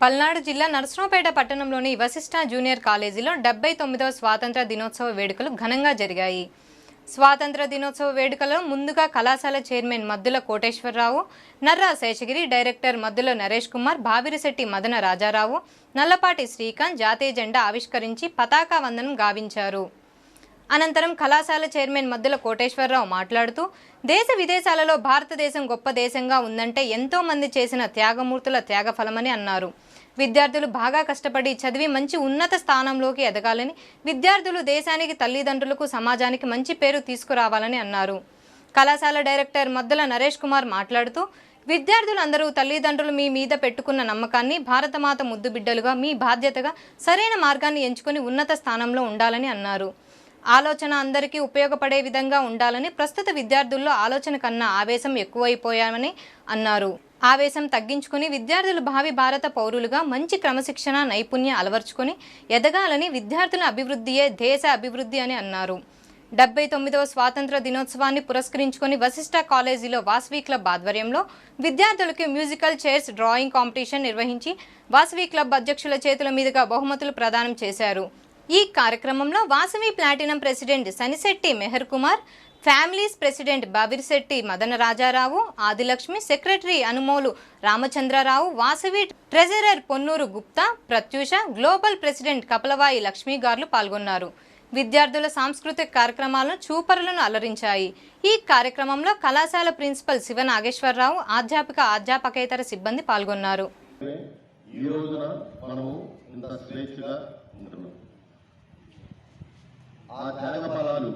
పల్నాడు జిల్లా నరసరావుపేట పట్టణంలోని వశిష్ఠ జూనియర్ కాలేజీలో డెబ్బై తొమ్మిదవ స్వాతంత్ర దినోత్సవ వేడుకలు ఘనంగా జరిగాయి. స్వాతంత్ర దినోత్సవ వేడుకలో ముందుగా కళాశాల చైర్మన్ మద్దుల కోటేశ్వరరావు నర్రా శేషగిరి డైరెక్టర్ మద్దుల నరేష్ కుమార్ భావిరిశెట్టి మదన రాజారావు నల్లపాటి శ్రీకాంత్ జాతీయ జెండా ఆవిష్కరించి పతాకా వందనం గావించారు. అనంతరం కళాశాల చైర్మన్ మద్దుల కోటేశ్వరరావు మాట్లాడుతూ దేశ విదేశాలలో భారతదేశం గొప్ప దేశంగా ఉందంటే ఎంతో మంది చేసిన త్యాగమూర్తుల త్యాగఫలమని అన్నారు. విద్యార్థులు బాగా కష్టపడి చదివి మంచి ఉన్నత స్థానంలోకి ఎదగాలని విద్యార్థులు దేశానికి తల్లిదండ్రులకు సమాజానికి మంచి పేరు తీసుకురావాలని అన్నారు. కళాశాల డైరెక్టర్ మద్దుల నరేష్ కుమార్ మాట్లాడుతూ విద్యార్థులందరూ తల్లిదండ్రులు మీ మీద పెట్టుకున్న నమ్మకాన్ని భారతమాత ముద్దు బిడ్డలుగా మీ బాధ్యతగా సరైన మార్గాన్ని ఎంచుకొని ఉన్నత స్థానంలో ఉండాలని అన్నారు. ఆలోచన అందరికీ ఉపయోగపడే విధంగా ఉండాలని ప్రస్తుత విద్యార్థుల్లో ఆలోచన కన్నా ఆవేశం ఎక్కువైపోయామని అన్నారు. ఆవేశం తగ్గించుకుని విద్యార్థులు భావి భారత పౌరులుగా మంచి క్రమశిక్షణ నైపుణ్యం అలవర్చుకొని ఎదగాలని విద్యార్థుల అభివృద్ధియే దేశ అభివృద్ధి అని అన్నారు. డెబ్బై తొమ్మిదవ స్వాతంత్ర దినోత్సవాన్ని పురస్కరించుకొని వశిష్ఠ కాలేజీలో వాసవి క్లబ్ ఆధ్వర్యంలో విద్యార్థులకు మ్యూజికల్ చైర్స్ డ్రాయింగ్ కాంపిటీషన్ నిర్వహించి వాసవి క్లబ్ అధ్యక్షుల చేతుల మీదుగా బహుమతులు ప్రదానం చేశారు. ఈ కార్యక్రమంలో Vasavi platinum president Sanisetti Mehar Kumar families president Babirisetti Madana Rajarao Adilakshmi secretary Anumolu Ramachandrarao Vasavi treasurer Ponnuru Gupta Pratyusha global president Kapalavayi Lakshmi గార్లు పాల్గొన్నారు. విద్యార్థుల సాంస్కృతిక కార్యక్రమాలను చూపరులను అలరించాయి. ఈ కార్యక్రమంలో కళాశాల ప్రిన్సిపల్ శివ నాగేశ్వరరావు అధ్యాపక అధ్యాపకేతర సిబ్బంది పాల్గొన్నారు. ఈ రోజున మనము ఇంత స్వేచ్ఛగా ఉంటున్నాం. ఆ త్యాగ ఫలాలు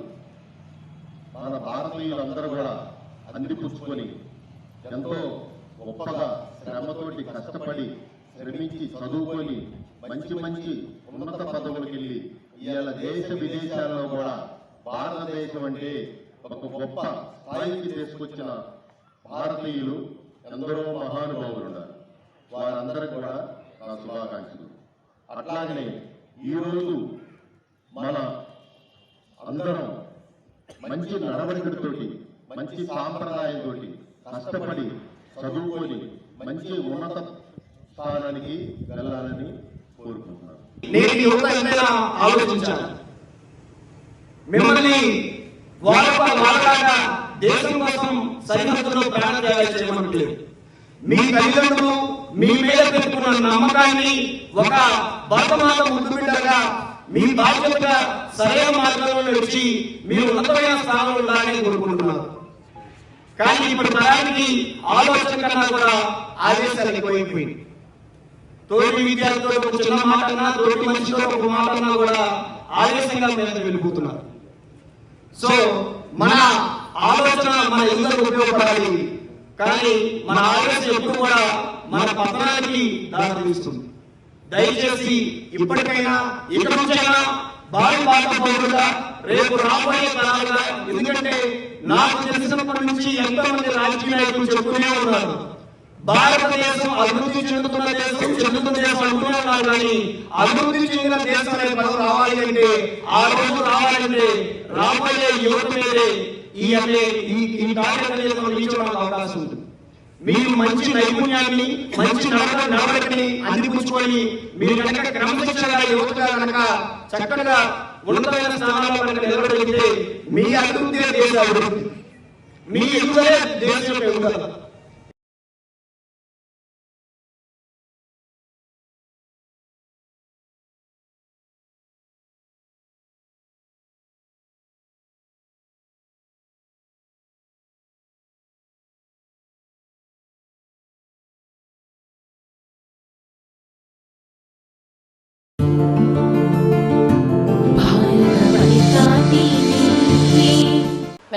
మన భారతీయులందరూ కూడా అందిపుచ్చుకొని ఎంతో గొప్పగా శ్రమతోటి కష్టపడి శ్రమించి చదువుకొని మంచి మంచి ఉన్నత పదవులకు వెళ్ళి ఇవాళ దేశ విదేశాల్లో కూడా భారతదేశం అంటే ఒక గొప్ప స్థాయికి తీసుకొచ్చిన భారతీయులు ఎందరో మహానుభావులు ఉన్నారు వారందరికీ కూడా నా శుభాకాంక్షలు. అట్లాగనే ఈరోజు మన అందరం మంచి నడవడికతోటి మంచి సాంప్రదాయంతో కష్టపడి చదువుకొని మంచి ఉన్నత స్థానానికి వెళ్ళాలని కోరుకుంటున్నాను. ఆలోచించాలి మిమ్మల్ని వాళ్ళ దేశం కోసం సరిహద్దులో ప్రాణత్యాగాలు చేయమనట్లేదు మీ తల్లిదండ్రులు మీ మీద పెట్టుకున్న నమ్మకాన్ని ఒక భర్తమాత ముద్దు బిడ్డగా మీ బాధ్యతగా సరైన మార్గంలో నడిచి మీరు ఉన్నతమైన స్థానంలో ఉండాలని కోరుకుంటున్నారు కానీ ఇప్పుడు తరానికి ఆలోచన కన్నా కూడా ఆదేశాలు ఎక్కువైపోయింది తోటి విద్యార్థులతో ఒక చిన్న మాట అన్నా తోటి మనిషితో ఒక మాట అన్నా కూడా ఆవేశంగా మీద వెళ్ళిపోతున్నారు. సో మన ఆలోచన మన ఎందరూ ఉపయోగపడాలి. కానీ మన ఆలోచన ఎప్పుడు కూడా మన పతనానికి దారితీస్తుంది. దయచేసి ఇప్పటికైనా ఇక నుంచైనా భావి భారత పౌరులుగా రేపు రాబోయే కాలంగా ఎందుకంటే నాకు తెలిసినప్పటి నుంచి ఎంతో మంది రాజకీయ నాయకులు చెబుతూనే ఉన్నారు. భారతదేశం అభివృద్ధి చెందుతున్న దేశం చెందుతున్న దేశం అంటూనే ఉన్నారు కానీ అభివృద్ధి చెందిన దేశం అనే పదం రావాలి అంటే ఆ రోజు రావాలంటే రాబోయే యువత మీదే ఈ అనే ఈ కార్యక్రమం అవకాశం ఉంటుంది. మీరు మంచి నైపుణ్యాన్ని మంచి నడవడికని అందిపుచ్చుకొని మీరు కనుక క్రమశిక్షణ యువతగా కనుక చక్కగా ఉన్నతమైన స్థానాల్లో కనుక నిలబడగలిగితే మీ అభివృద్ధి దేశ అభివృద్ధి. మీ ఎదుగుదలే దేశం ఎదుగుదల